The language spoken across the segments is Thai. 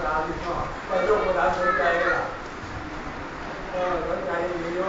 是俺的房，把这户咱村改了，嗯，咱改的没用。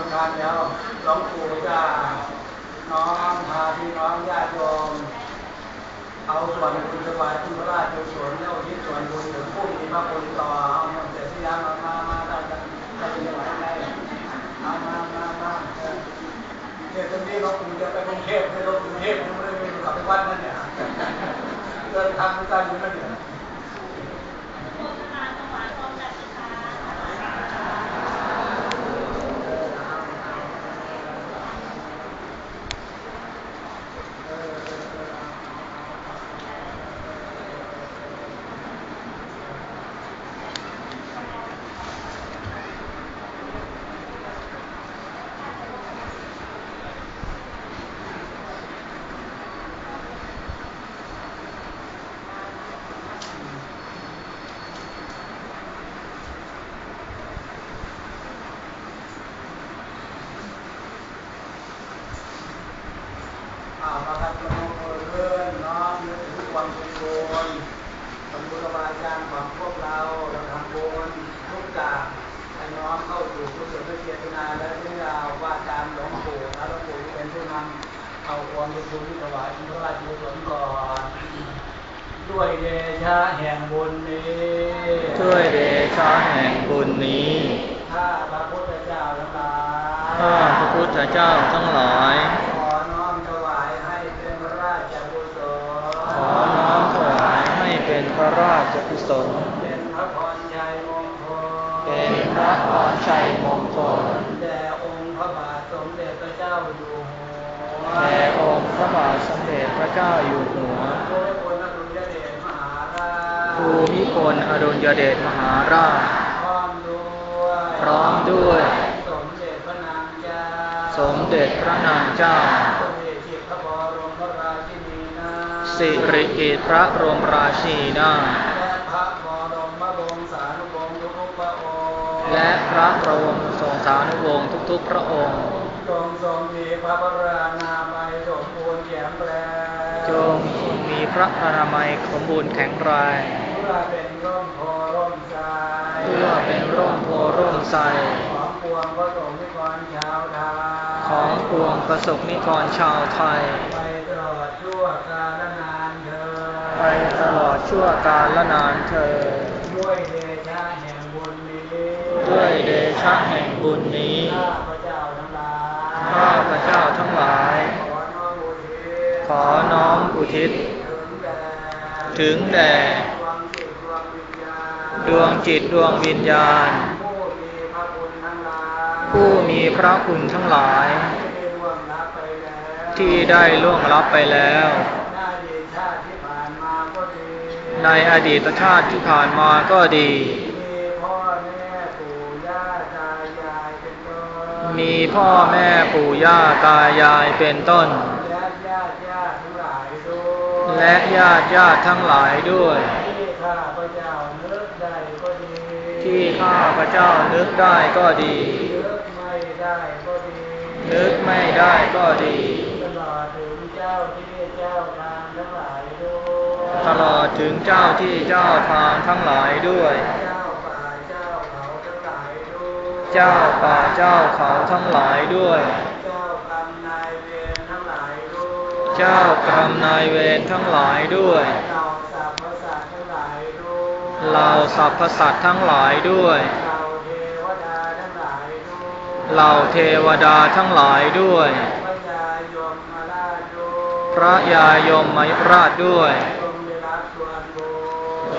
ุทานแล้วหลวงปู่จะน้อมพาพี่น้องญาติโยมเอาส่วนบุญถวายคุณพระราชกุศลแล้วที่ส่วนบุญถึงผู้มีพระคุณต่อเอาเงินเสร็จที่ยังมามามาได้จะได้จะไหวไงเอามามามาเนี่ยตรงนี้เราคุณจะไปกรุงเทพไปลงกรุงเทพไม่ได้ไปกลับไปวัดนั่นเนี่ยเดินทางไปกันอยู่นั่นเนี่ย โฆษณาถวายความจัดการ อามาครับกระโมเรื่อนน้อมนึก ถึงความสุขโนสมบูรณาจารย์ของพวกเราเราทำบุญทุกอย่างให้น้อมเข้าสู่กุศลเจตนาและเรื่องราวว่าตามหลวงปู่นะหลวงปู่เป็นผู้นำเอาความเป็นบุญที่ถวายพระราชกุศลก่อนด้วยเดชะแห่งบุญนี้ด้วยเดชะแห่งบุญนี้ข้าพระพุทธเจ้าทั้งหลายข้าพระพุทธเจ้าทั้งหลาย ขอน้อมถวายให้เป็นพระราชกุศล ขอน้อมถวายให้ เป็นพระราชกุศลเป็นพระพรชัยมงคลเป็นพระพรชัยมงคลแด่องค์พระบาทสมเด็จพระเจ้าอยู่หัวแด่องค์พระบาทสมเด็จพระเจ้าอยู่หัวภูมิพลอดุลยเดชมหาราชภูมิพลอดุลยเดชมหาราชพร้อมด้วยพร้อมด้วย สมเด็จพระนางเจ้าสมเด็จพระนางเจ้า สมเด็จจิตพระบรมราชินีนา สิริกิติ์พระบรมราชินีนาถและพระบรมวงศานุวงศ์ทุกๆพระองค์และพระบรมทรงสานุวงศ์ทุกๆพระองค์จงทรงมีพระพรานามัยสมบูรณ์แข็งแรงจงมีพระอนามัยสมบูรณ์แข็งแรงเพื่อเป็นร่มโพร่มใจเพื่อเป็นร่มโพร่มไทรของปวงพระสงฆ์นิกรชาวไทยของปวงประสบนิกรชาวไทยไปตลอดชั่วกาลนานเธอญ ไปตลอดชั่วกาลละนานเธอ ด้วยเดชะแห่งบุญนี้ด้วยเดชะแห่งบุญนี้ ข้าพระเจ้าทั้งหลายข้าพเจ้าทั้งหลายขอน้อมอุทิศขอน้อมอุทิศ ถึงแด่ดวงจิตดวงวิญญาณ ผู้มีพระคุณทั้งหลาย ที่ได้ร่วงลับไปแล้วที่ได้ล่วงลับไปแล้ว ในอดีตชาติที่ผ่านมาก็ดีมีพ่อแม่ปู่ย่าตายายเป็นต้นมีพ่อแม่ปู่ย่าตายายเป็นต้น และญาติญาติทั้งหลายด้วย ที่ข้าพระเจ้านึกได้ก็ดีที่ข้าพระเจ้านึกได้ก็ดีนึกไม่ได้ก็ดีนึกไม่ได้ก็ดีตลอดถึงเจ้าที่เจ้าทางทั้งหลาย ตลอดถึงเจ้าที่เจ้าทางทั้งหลายด้วย เจ้าป่าเจ้าเขาทั้งหลายด้วยเจ้าป่าเจ้าเขาทั้งหลายด้วยเจ้ากรรมนายเวรทั้งหลายด้วย เจ้ากรรมนายเวรทั้งหลายด้วยเราสรรพสัตว์ทั้งหลายด้วยเหล่าสรรพสัตว์ทั้งหลายด้วยเราเทวดาทั้งหลายด้วยเหล่าเทวดาทั้งหลายด้วย พระยายมมาราชด้วย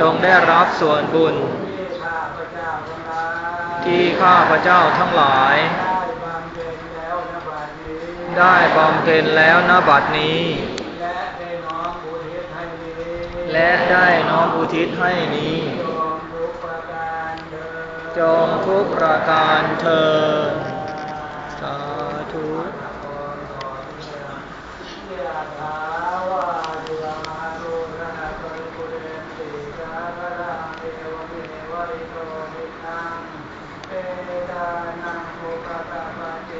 จงได้รับส่วนบุญ ที่ข้าพระเจ้าทั้งหลาย ได้บำเพ็ญแล้วณบัดนี้ และได้น้อมอุทิศให้นี้จงทุกประการเธอสาธุ เปตานังอุปตะปะเจ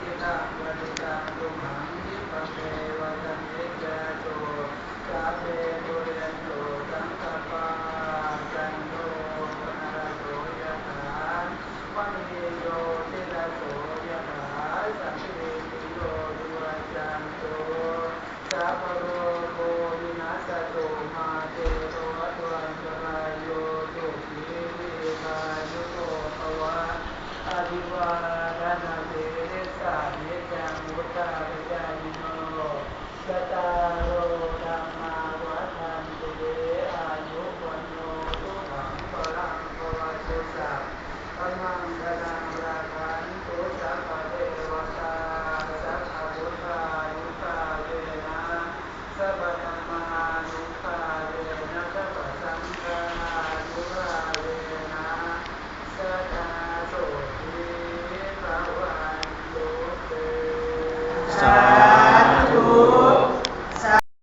ติตัง